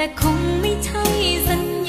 แต่คงไม่ใช่สัญญา